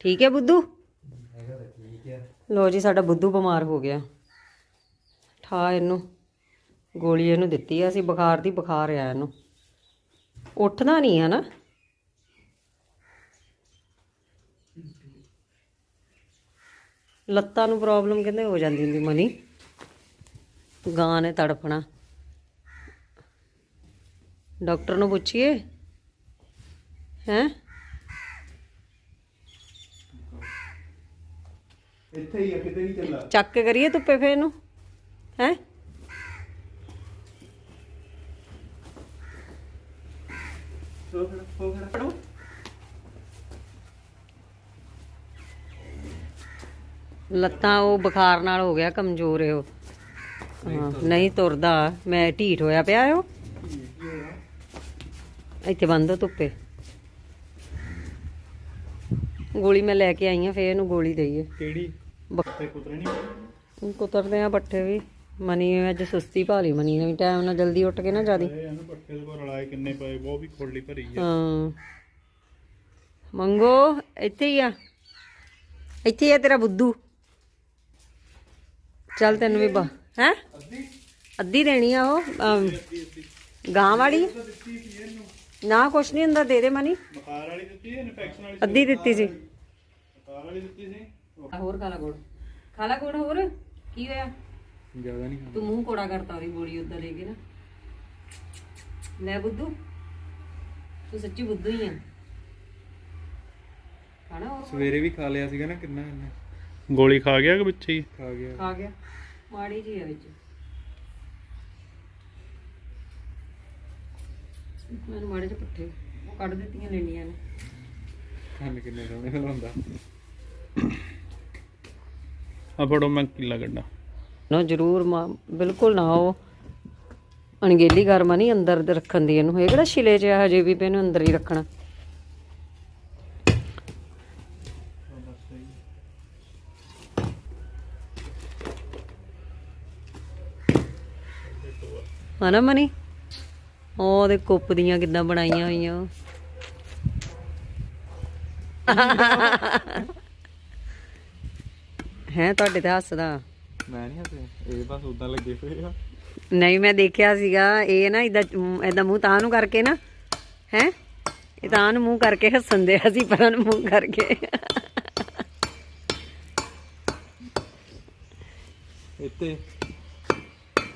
ਠੀਕ ਹੈ ਬੁੱਧੂ? ਲੋ ਜੀ ਸਾਡਾ ਬੁੱਧੂ ਬਿਮਾਰ ਹੋ ਗਿਆ। ਠਾ ਇਹਨੂੰ ਗੋਲੀ ਇਹਨੂੰ ਦਿੱਤੀ ਆ ਅਸੀਂ ਬੁਖਾਰ ਦੀ ਬੁਖਾਰ ਆ ਇਹਨੂੰ। ਉੱਠਦਾ ਨਹੀਂ ਹੈ ਨਾ? ਲੱਤਾਂ ਨੂੰ ਪ੍ਰੋਬਲਮ ਕਹਿੰਦੇ ਹੋ ਜਾਂਦੀ ਹੁੰਦੀ ਮਨੀ। ਗਾਂ ਨੇ ਤੜਫਣਾ। ਡਾਕਟਰ ਨੂੰ ਪੁੱਛੀਏ। ਹੈ? ਇੱਥੇ ਹੀ ਆ ਕਿਤੇ ਨਹੀਂ ਚੱਲਾ ਚੱਕ ਕੇ ਕਰੀਏ ਧੁੱਪੇ ਫੇਰ ਇਹਨੂੰ ਹੈ? ਲੱਤਾਂ ਉਹ ਬੁਖਾਰ ਨਾਲ ਹੋ ਗਿਆ ਕਮਜ਼ੋਰ ਹੈ ਉਹ ਹਾਂ ਨਹੀਂ ਤੁਰਦਾ। ਮੈਂ ਢੀਠ ਹੋਇਆ ਪਿਆ ਉਹ ਇੱਥੇ ਬੰਦ ਧੁੱਪੇ। ਗੋਲੀ ਮੈਂ ਲੈ ਕੇ ਆਈ ਆ ਫੇਰ ਇਹਨੂੰ ਗੋਲੀ ਦਈਏ। ਕਿਹੜੀ? ਬ- ਤੇ ਕੁਤਰੇ ਨਹੀਂ? ਕੁਤਰਦੇ ਆ ਪੱਠੇ ਵੀ। ਮਨੀ ਅੱਜ ਸੁਸਤੀ ਭਾਲੀ ਮਨੀ ਨੇ ਵੀ ਟਾਈਮ ਨਾਲ ਜਲਦੀ ਉੱਠ ਕੇ ਨਾ ਜਾਦੀ ਇਹ ਇਹਨੂੰ ਪੱਠੇ ਦੇ ਕੋਲ ਰਲਾਏ ਕਿੰਨੇ ਪਏ ਉਹ ਵੀ ਖੋਲੀ ਭਰੀ ਆ। ਹਾਂ। ਮੰਗੋ ਇੱਥੇ ਹੀ ਆ। ਇੱਥੇ ਹੀ ਆ ਤੇਰਾ ਬੁੱਧੂ। ਚੱਲ ਤੈਨੂੰ ਵੀ ਬਾ ਹੈ? ਅੱਧੀ? ਦੇਣੀ ਆ ਉਹ ਗਾਂ ਵਾਲੀ। ਨਾ ਕੁਛ ਨਹੀਂ ਹੁੰਦਾ ਦੇ ਦੇ ਮਨੀ। ਬੁਖਾਰ ਵਾਲੀ ਦਿੱਤੀ ਇਨਫੈਕਸ਼ਨ ਵਾਲੀ ਅੱਧੀ ਦਿੱਤੀ ਸੀ। ਬੁਖਾਰ ਵਾਲੀ ਦਿੱਤੀ ਸੀ? ਹੋਰ ਖਾ ਲਾ ਗੁੜ ਹੋਰ? ਕੀ ਹੋਇਆ? ਜ਼ਿਆਦਾ ਨਹੀਂ ਤੂੰ ਮੂੰਹ ਕੋੜਾ ਕਰਤਾ ਉਹਦੀ ਗੋਲੀ ਉਦਾਂ ਲੈ ਕੇ ਨਾ। ਲੈ ਬੁੱਧੂ। ਤੂੰ ਸੱਚੀ ਬੁੱਧੂ ਹੀ ਆ। ਖਾਣਾ ਹੋਰ ਸਵੇਰੇ ਵੀ ਖਾ ਲਿਆ ਸੀਗਾ ਨਾ ਕਿੰਨਾ ਇਹਨੇ? ਗੋਲੀ ਖਾ ਗਿਆ ਕਿ ਵਿੱਚ ਹੀ? ਖਾ ਗਿਆ। ਖਾ ਗਿਆ। ਮਾੜੀ ਜੀ ਆ ਵਿੱਚ। ਮੈਨੂੰ ਮਾੜੇ ਜਿਹੇ ਪੱਠੇ। ਉਹ ਕੱਢ ਦਿੱਤੀਆਂ ਲੈਣੀਆਂ ਨੇ। ਕੰਨ ਕਿੰਨੇ ਸੋਹਣੇ ਹਲਾਉਂਦਾ ਆ ਫੜੋ ਮੈਂ ਕਿੱਲਾ ਗੱਡਾ ਨਾ ਜ਼ਰੂਰ ਮਾਂ, ਬਿਲਕੁਲ ਨਾ ਉਹ ਅਣਗੇਲੀ ਗਰਮਾ ਨਹੀਂ ਅੰਦਰ ਰੱਖਣ ਦੀ ਇਹਨੂੰ। ਇਹ ਕਿਹੜਾ ਛਿਲੇ ਚ ਹਜੇ ਵੀ ਪਏ ਅੰਦਰ ਹੀ ਰੱਖਣਾ। ਹਨਾ ਮਨੀ? ਉਹ ਉਹਦੇ ਕੁੱਪ ਦੀਆਂ ਕਿੱਦਾਂ ਬਣਾਈਆਂ ਹੋਈਆਂ। ਹੈ ਤੁਹਾਡੇ ਤੇ ਹੱਸਦਾ। ਮੈਂ ਨਹੀਂ ਹੱਸੇ ਇਹ ਬਸ ਉਦਾਂ ਲੱਗੇ ਪਏ ਆ। ਨਹੀਂ ਮੈਂ ਦੇਖਿਆ ਸੀਗਾ ਇਹ ਨਾ ਇਦਾਂ ਇਦਾਂ ਮੂੰਹ ਤਾਂ ਨੂੰ ਕਰਕੇ ਨਾ ਹੈ? ਇਹ ਤਾਂ ਨੂੰ ਮੂੰਹ ਕਰਕੇ ਹੱਸਣ ਦੇ ਅਸੀਂ ਪਰਾਂ ਨੂੰ ਮੂੰਹ ਕਰਕੇ। ਇੱਥੇ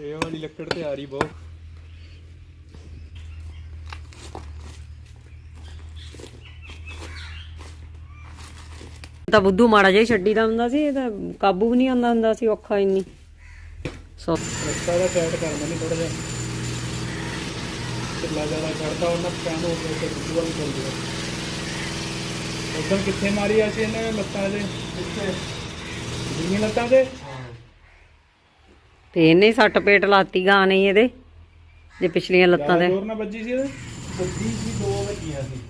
ਇਹ ਵਾਲੀ ਲੱਕੜ ਤੇ ਆ ਰਹੀ ਬਹੁਤ। ਤਾਂ ਬੁੱਧੂ ਮਾੜਾ ਜਿਹਾ ਛੱਡੀ ਦਾ ਹੁੰਦਾ ਸੀ ਇਹ ਤਾਂ ਕਾਬੂ ਵੀ ਨਹੀਂ ਆਉਂਦਾ ਹੁੰਦਾ ਸੀ ਔਖਾ ਇੰਨੀ। ਸੋ ਦਾ ਟਾਈਟ ਕਰ ਦਿੰਦੇ ਥੋੜਾ ਜਿਹਾ। ਢਿੱਲਾ ਜ਼ਿਆਦਾ ਕਰਦਾ ਉਹਨਾਂ ਪੈਨ ਹੋ ਗਿਆ ਤੇ ਦੂਆ ਵੀ ਚੱਲ ਗਿਆ ਉਦੋਂ ਕਿੱਥੇ ਮਾਰੀ ਆ ਸੀ ਇਹਨੇ ਲੱਤਾਂ ਦੇ ਇੱਥੇ। ਜਿੰਨੀ ਲੱਤਾਂ ਦੇ ਤੇ ਇਹਨੇ ਸੱਟ ਪੇਟ ਲਾਤੀ ਗਾਂ ਨਹੀਂ ਇਹਦੇ ਜੇ ਪਿਛਲੀਆਂ ਲੱਤਾਂ ਦੇ। ਜ਼ੋਰ ਨਾਲ ਵੱਜੀ ਸੀ ਇਹਦੇ? ਵੱਜੀ ਸੀ ਦੋ ਵੱਜੀਆਂ ਸੀ।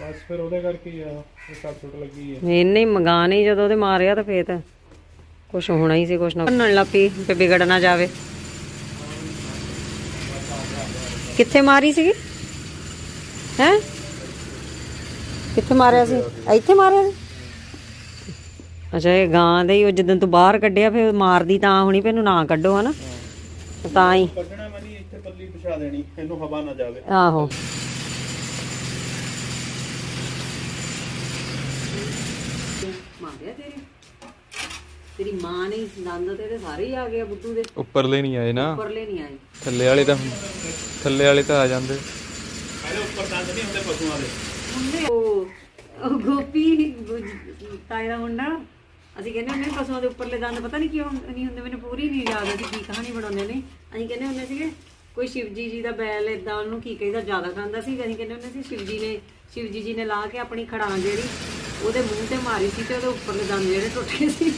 ਬਸ ਫਿਰ ਉਹਦੇ ਕਰਕੇ ਹੀ ਆ ਇਹ ਸੱਟ ਸੁੱਟ ਲੱਗੀ ਹੈ ਇਹਨੇ ਹੀ ਮੰਗਾ ਨਹੀਂ ਜਦੋਂ ਉਹਦੇ ਮਾਰਿਆ ਤਾਂ ਫੇਰ ਤਾਂ ਕੁਝ ਹੋਣਾ ਹੀ ਸੀ ਕੁਝ ਨਾ ਭੰਨਣ ਲੱਪੀ ਤੇ ਵਿਗੜ ਨਾ ਜਾਵੇ। ਕਿੱਥੇ ਮਾਰੀ ਸੀਗੀ? ਹੈ? ਕਿੱਥੇ ਮਾਰਿਆ ਸੀ? ਇੱਥੇ ਮਾਰਿਆ ਸੀ? ਅੱਛਾ ਇਹ ਗਾਂ ਦੇ ਹੀ ਉਹ ਜਦੋਂ ਤੂੰ ਬਾਹਰ ਕੱਢਿਆ ਫਿਰ ਮਾਰਦੀ ਤਾਂ ਹੁਣੀ ਫੇ ਇਹਨੂੰ ਨਾ ਕੱਢੋ ਹਨਾ? ਤਾਂ ਹੀ। ਕੱਢਣਾ ਮਨੀ ਇੱਥੇ ਪੱਲੀ ਵਿਛਾ ਦੇਣੀ ਇਹਨੂੰ ਹਵਾ ਨਾ ਜਾਵੇ। ਆਹੋ ਮਾਰਿਆ ਤੇਰੀ ਤੇਰੀ ਮਾਂ ਨੇ ਨੰਦ ਤੇਰੇ ਸਾਰੇ ਹੀ ਆ ਗਏ ਆ ਬੁੱਧੂ ਦੇ। ਉੱਪਰਲੇ ਨਹੀਂ ਆਏ ਨਾ। ਉੱਪਰਲੇ ਨਹੀਂ ਆਏ। ਥੱਲੇ ਵਾਲੇ ਤਾਂ ਥੱਲੇ ਵਾਲੇ ਤਾਂ ਆ ਜਾਂਦੇ। ਇਹਦੇ ਉੱਪਰ ਦੰਦ ਨਹੀਂ ਹੁੰਦੇ ਪਸ਼ੂਆਂ ਦੇ। ਹੁੰਦੇ ਉਹ ਉਹ ਗੋਪੀ ਗੁਜ- ਤਾਏ ਦਾ ਮੁੰਡਾ। ਅਸੀਂ ਕਹਿੰਦੇ ਹੁੰਦੇ ਸੀ ਪਸ਼ੂਆਂ ਦੇ ਉੱਪਰਲੇ ਦੰਦ ਪਤਾ ਨਹੀਂ ਕਿਉਂ ਨਹੀਂ ਹੁੰਦੇ। ਮੈਨੂੰ ਪੂਰੀ ਨਹੀਂ ਯਾਦ ਅਸੀਂ ਕੀ ਕਹਾਣੀ ਬਣਾਉਂਦੇ ਨੇ ਅਸੀਂ ਕਹਿੰਦੇ ਹੁੰਦੇ ਸੀਗੇ ਕੋਈ ਸ਼ਿਵਜੀ ਜੀ ਦਾ ਬੈਲ ਇਦਾਂ ਉਹਨੂੰ ਕੀ ਕਹਿੰਦਾ ਜ਼ਿਆਦਾ ਖਾਂਦਾ ਸੀ। ਅਸੀਂ ਕਹਿੰਦੇ ਹੁੰਦੇ ਸੀ ਸ਼ਿਵਜੀ ਨੇ ਸ਼ਿਵਜੀ ਜੀ ਨੇ ਲਾ ਕੇ ਆਪਣੀ ਖੜਾਂ ਜਿਹੜੀ ਉਹਦੇ ਮੂੰਹ ਤੇ ਮਾਰੀ ਸੀ ਤੇ ਉਹਦੇ ਉੱਪਰਲੇ ਦੰਦ ਜਿਹੜੇ ਟੁੱਟ ਗਏ ਸੀ।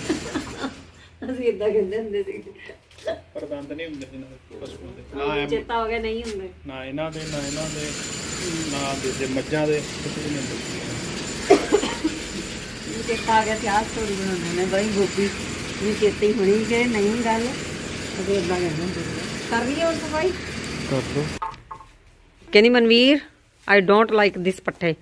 ਅਸੀਂ ਇਦਾਂ ਕਹਿੰਦੇ ਹੁੰਦੇ ਸੀ। ਪਰ ਦੰਦ ਨਹੀਂ ਹੁੰਦੇ ਇਹਨਾਂ ਦੇ ਪਸ਼ੂਆਂ ਦੇ। ਨਾ ਇਹ- ਚੇਤਾ ਹੋ ਗਿਆ ਨਹੀਂ ਹੁੰਦੇ। ਨਾ ਇਹਨਾਂ ਦੇ ਨਾ ਇਹਨਾਂ ਦੇ ਨਾ ਦੇ ਦੇ ਮੱਝਾਂ ਦੇ ਕੁਝ ਵੀ ਨਹੀਂ ਹੁੰਦੇ। ਮੈਨੂੰ ਚੇਤਾ ਆ ਗਿਆ ਸੀ ਆਹ ਸਟੋਰੀ ਬਣਾਉਂਦੇ ਨੇ ਬਈ ਗੋਪੀ ਵੀ ਚੇਤੇ ਹੋਣੀ ਕਿ ਨਹੀਂ ਗੱਲ। ਅਸੀਂ ਇਦਾਂ ਕਹਿੰਦੇ ਹੁੰਦੇ ਸੀ। ਕਰ ਲਈਏ ਹੁਣ ਸਫ਼ਾਈ? ਕਰ ਦੋ ਕਹਿੰਦੀ Manveer I don't like this ਪੱਠੇ।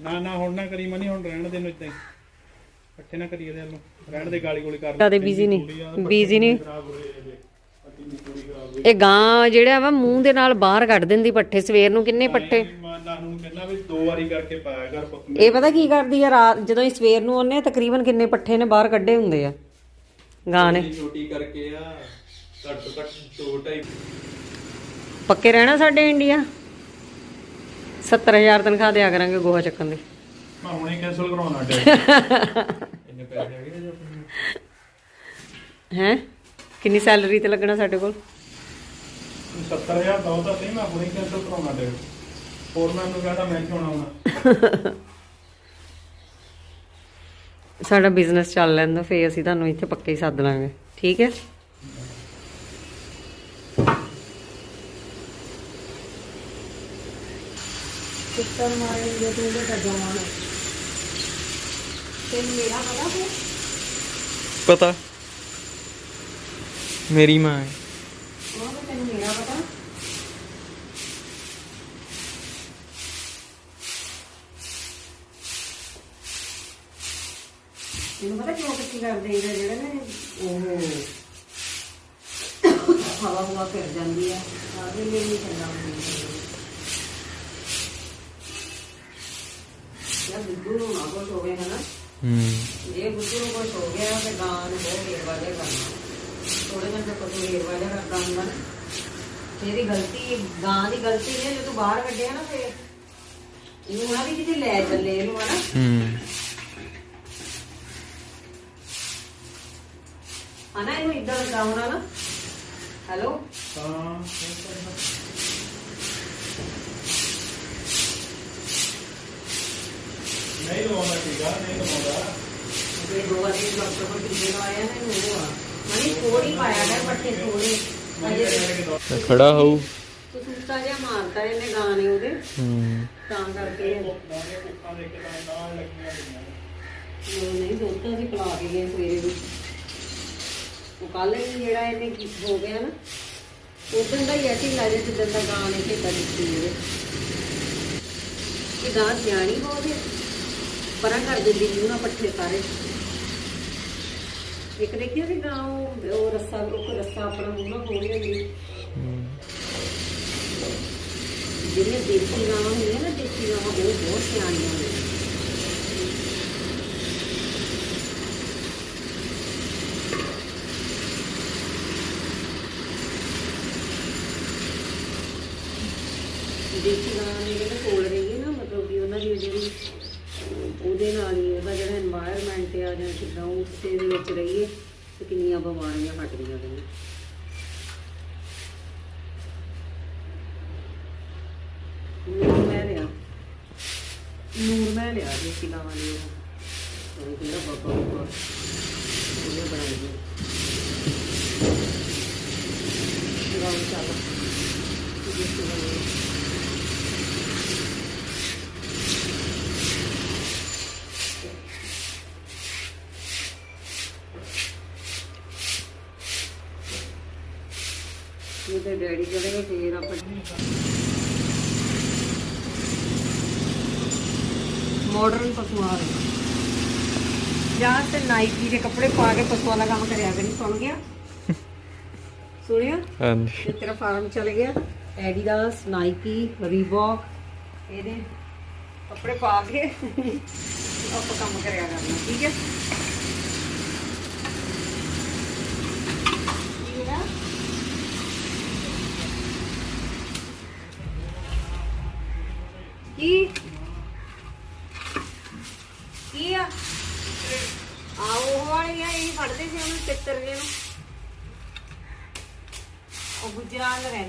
ਨਾ ਨਾ ਹੁਣ ਨਾ ਕਰੀ ਮਨੀ ਹੁਣ ਰਹਿਣ ਦੇ ਨੂੰ ਇੱਦਾਂ ਇਕੱਠੇ ਨਾ ਕਰੀਏ ਦੇ ਨੂੰ ਰਹਿਣ ਦੇ ਗਾਲੀ ਗੋਲੀ ਕਰ ਜ਼ਿਆਦਾ ਬਿਜ਼ੀ ਨਹੀਂ। ਬਿਜ਼ੀ ਨਹੀਂ। ਇਹ ਗਾਂ ਜਿਹੜਾ ਵਾ ਮੂੰਹ ਦੇ ਨਾਲ ਬਾਹਰ ਕੱਢ ਦਿੰਦੀ ਪੱਠੇ ਸਵੇਰ ਨੂੰ ਕਿੰਨੇ ਪੱਠੇ? ਇਹ ਪਤਾ ਕੀ ਕਰਦੀ ਆ ਰਾਤ ਜਦੋਂ ਇਹ ਸਵੇਰ ਨੂੰ ਆ ਤਕਰੀਬਨ ਕਿੰਨੇ ਪੱਠੇ ਨੇ ਬਾਹਰ ਕੱਢੇ ਹੁੰਦੇ ਆ। ਗਾਂ ਨੇ। ਛੋਟੀ ਕਰਕੇ ਆ ਘੱਟ ਤੋਂ ਘੱਟ ਦੋ ਢਾਈ ਪੱਕੇ ਰਹਿਣਾ ਸਾਡੇ ਇੰਡੀਆ? 70000 ਤਨਖਾਹ ਦਿਆ ਕਰਾਂਗੇ ਗੋਹਾ ਚੱਕਣ ਦੀ। ਮੈਂ ਹੁਣੇ ਕੈਨਸਲ ਕਰਾਉਣਾ ਇੰਨੇ ਪੈਸੇ ਜੋ ਹੈ? ਕਿੰਨੀ ਸੈਲਰੀ ਤੇ ਲੱਗਣਾ ਸਾਡੇ ਕੋਲ? 70000 ਦੋ ਤਾਂ ਨਹੀਂ ਮੈਂ ਹੁਣੇ ਕੈਨਸਲ ਕਰਾਉਣਾ ਡੇ ਹੋਰ ਮੈਂ ਨੂੰ ਕਹਿੰਦਾ ਮੈਂ ਕਿਉਂ ਆਉਣਾ। ਸਾਡਾ ਬਿਜ਼ਨਸ ਚੱਲ ਲੈਂਦਾ ਫੇਰ ਅਸੀਂ ਤੁਹਾਨੂੰ ਇੱਥੇ ਪੱਕੇ ਹੀ ਸੱਦ ਲਾਂਗੇ। ਠੀਕ ਹੈ? ਸਿੱਤਰ ਮਾਰੇ ਜੇ ਤੂੰ ਤੇ ਜਵਾਨ ਤੇ ਮੇਰਾ ਪਤਾ ਹੈ ਪਤਾ ਮੇਰੀ ਮਾਂ ਹੈ ਉਹ ਤਾਂ ਤੈਨੂੰ ਮੇਰਾ ਪਤਾ ਤੈਨੂੰ ਪਤਾ ਕਿਉਂ ਕਿੱਥੇ ਕਰਦੇ ਇਹਦਾ ਜਿਹੜਾ ਨਾ ਉਹ ਹਵਾ ਹਵਾ ਫਿਰ ਜਾਂਦੀ ਆ ਆਗੇ ਲਈ ਨਹੀਂ ਕਰਨਾ ਹੁੰਦਾ ਬਿੱਦੂ ਨੂੰ ਨਾ ਕੁਛ ਹੋਵੇ ਹਨਾ। ਹੂੰ। ਜੇ ਬੁੱਧੂ ਨੂੰ ਕੁਛ ਹੋ ਗਿਆ ਤੇ ਗਾਂ ਨੂੰ ਬਹੁਤ ਢੇਰ ਵਾਜਾ ਕਰਨਾ। ਥੋੜੇ ਦਿਨ ਤੱਕ ਕੋਈ ਢੇਰ ਵਾਜਾ ਕਰਦਾ ਹੁੰਦਾ ਨਾ। ਤੇਰੀ ਗਲਤੀ ਗਾਂ ਦੀ ਗਲਤੀ ਨਹੀਂ ਜੇ ਤੂੰ ਬਾਹਰ ਕੱਢਿਆ ਨਾ ਫੇਰ। ਇਹਨੂੰ ਨਾ ਵੀ ਕਿਤੇ ਲੈ ਚੱਲੇ ਇਹਨੂੰ ਹਨਾ। ਹੂੰ। ਹਨਾ ਇਹਨੂੰ ਇਦਾਂ ਲਗਾਉਣਾ ਨਾ ਹੈਲੋ। ਤਾਂ ਨਹੀਂ ਲਵਾਉਣਾ ਠੀਕਾ ਨਹੀਂ ਲਵਾਉਂਦਾ। ਇਹ ਦੋ ਵਾਰੀ ਡਾਕਟਰ ਕੋਲ ਟੀਕੇ ਲਵਾਇਆ ਨਾ ਇਹਨੂੰ ਉਹ ਆ ਮਨੀ ਥੋੜੀ ਪਾਇਆ ਹੈ ਪੱਠੇ ਥੋੜੇ ਅਜੇ ਤੇ ਖੜਾ ਹੋਊ। ਤੂੰ ਸੁੱਤਾ ਜਿਹਾ ਮਾਰਤਾ ਇਹਨੇ ਗਾਂ ਨੇ ਉਹਦੇ। ਹੂੰ। ਤਾਂ ਕਰਕੇ। ਦੇ ਨੇ। ਨਹੀਂ ਦੁੱਧ ਤਾਂ ਅਸੀਂ ਪਿਲਾ ਕੇ ਗਏ ਸਵੇਰੇ ਵੀ ਉਹ ਕੱਲ ਹੀ ਜਿਹੜਾ ਇਹਨੇ ਕੀ ਹੋ ਗਿਆ ਨਾ ਉਦੋਂ ਦਾ ਹੀ ਐਸੀ ਲੱਗੇ ਜਿੱਦਾਂ ਦਾ ਗਾਂ ਨੇ ਖੇਤਾਂ ਦਿੱਤੀ ਇਹਦੇ ਇਹ ਗਾਂ ਸਿਆਣੀ ਬਹੁਤ ਹੈ ਪਰਾਂ ਕਰ ਦਿੰਦੀ ਮੂੰਹ ਨਾਲ ਪੱਠੇ ਸਾਰੇ ਇੱਕ ਦੇਖਿਆ ਵੀ ਗਾਂ ਉਹ ਉਹ ਰੱਸਾ ਉਹ ਰੱਸਾ ਆਪਣਾ ਮੂੰਹ ਨਾਲ ਖੋਲ ਲੈਂਦੀ ਜਿਹੜੀਆਂ ਦੇਸੀ ਗਾਵਾਂ ਹੁੰਦੀਆਂ ਨਾ, ਦੇਸੀ ਗਾਵਾਂ ਉਹ ਬਹੁਤ ਸਿਆਣੀਆਂ ਹੁੰਦੀਆਂ ਦੇਸੀ ਗਾਂ ਨੇ ਜਿਹੜੇ ਕੋਲ ਰਹੀ ਨਾ ਮਤਲਬ ਕਿ ਉਹਨਾਂ ਦੀ ਜਿਹੜੀ ਇਹਦੇ ਨਾਲ ਹੀ ਇਹਦਾ ਜਿਹੜਾ এনवायरमेंट ਆ ਜਾਂ ਕਿਦਾਂ ਉਸ ਦੇ ਵਿੱਚ ਰਹੀਏ ਤੇ ਕਿੰਨੀਆਂ ਬਿਮਾਰੀਆਂ ਹਟਦੀਆਂ ਨੇ। ਨੂਰ ਮੈਂ ਲਿਆ ਮੈਂ ਲਿਆ ਜੀ ਕਿਲਾ ਵਾਲੀ ਉਹ। ਕਿਹੜਾ ਬਾਬਾ ਬਾਬਾ। ਇਹ ਜੀ ਗਾਉਂ ਚੱਲ। ਉਹਦੇ ਡੈਡੀ ਗਏ ਫੇਰ ਆਪਾਂ ਮਾਡਰਨ ਪਸ਼ੂਆਂ ਜਾਂ ਤੇ ਨਾਈਕੀ ਦੇ ਕੱਪੜੇ ਪਾ ਕੇ ਪਸ਼ੂਆਂ ਦਾ ਕੰਮ ਕਰਿਆ ਕਰੀ ਸੁਣ ਗਿਆ? ਸੁਣਿਆ? ਹਾਂਜੀ। ਤੇ ਤੇਰਾ ਫਾਰਮ ਚਲ ਗਿਆ। ਐਡੀਡਾਸ ਨਾਈਕੀ ਰੀਬੌਕ ਇਹਦੇ ਕੱਪੜੇ ਪਾ ਕੇ ਆਪਾਂ ਕੰਮ ਕਰਿਆ ਕਰਨਾ ਠੀਕ ਹੈ?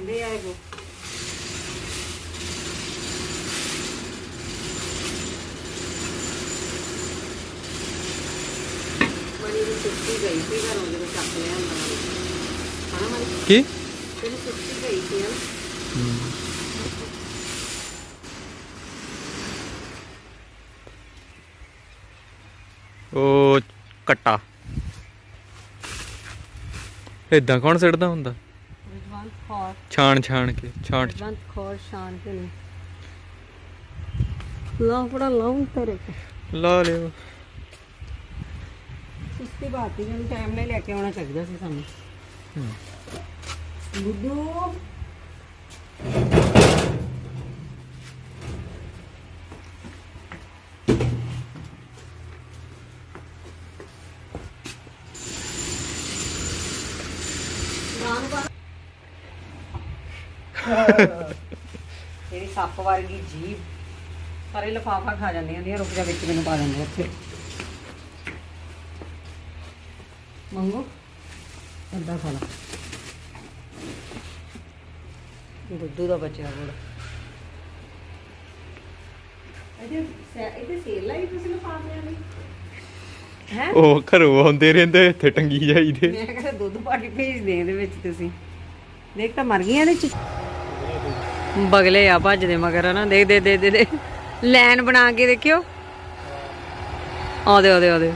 ਗੁਜਰਾਲ ਰਹਿੰਦੇ ਆ ਇਹ। ਮਣੀ ਦੀ ਸੁੱਤੀ ਗਈ ਸੀ ਘਰੋਂ ਜਦੋਂ ਚੱਕ ਲਿਆ ਹੁੰਦਾ ਹਨਾ ਮਣੀ ਕੀ? ਤੈਨੂੰ ਸੁੱਤੀ ਗਈ ਸੀ ਹਨਾ ਉਹ ਕੱਟਾ। ਇਦਾਂ ਕੌਣ ਸਿੱਟਦਾ ਹੁੰਦਾ? ਰਿਜਵੰਤ ਖੌਰ ਛਾਣ ਛਾਣ ਕੇ। ਛਾਂਟ ਰਿਜਵੰਤ ਖੌਰ ਸ਼ਾਨ ਕੇ ਨਹੀਂ ਲਾ ਬੜਾ ਲਾਉਂ ਤੇਰੇ ਕੋ ਲਾ ਲਿਓ। ਸੁਸਤੀ ਬਾਤੀ ਨੂੰ ਟਾਈਮ ਨਾਲ ਲੈ ਕੇ ਆਉਣਾ ਚਾਹੀਦਾ ਸੀ ਸਾਨੂੰ। ਹੂੰ। ਬੁੱਧੂ ਤੇਰੀ ਸੱਪ ਵਰਗੀ ਜੀਭ। ਸਾਰੇ ਲਫਾਫਾ ਖਾ ਜਾਂਦੀਆਂ ਹੁੰਦੀਆਂ ਰੁਕ ਜਾ ਵਿੱਚ ਮੈਨੂੰ ਪਾ ਦਿੰਦੇ ਉੱਥੇ। ਮੰਗੋ ਅੱਧਾ ਖਾ ਲਾ। ਦੁੱਧੂ ਦਾ ਬਚਿਆ ਗੁੜ ਇਹਦੇ ਸੇ- ਇਹਦੇ ਸੇਲ ਲਾਈ ਤੁਸੀਂ ਲਫਾਫਿਆਂ ਦੀ? ਹੈ? ਉਹ ਘਰੋਂ ਆਉਂਦੇ ਰਹਿੰਦੇ ਇੱਥੇ ਟੰਗੀ ਜਾਈਦੇ। ਮੈਂ ਕਹਿੰਦਾ ਦੁੱਧ ਪਾ ਕੇ ਭੇਜ ਦੇ ਇਹਦੇ ਵਿੱਚ ਤੁਸੀਂ। ਦੇਖ ਤਾਂ ਮਰ ਗਈਆਂ ਇਹਦੇ ਚ। ਬਗਲੇ ਆ ਭੱਜਦੇ ਮਗਰ ਨਾ ਦੇਖ ਦੇ ਦੇ ਦੇ ਲਾਈਨ ਬਣਾ ਕੇ ਦੇਖਿਓ। ਆਦੇ ਆਦੇ ਆਉਂਦੇ।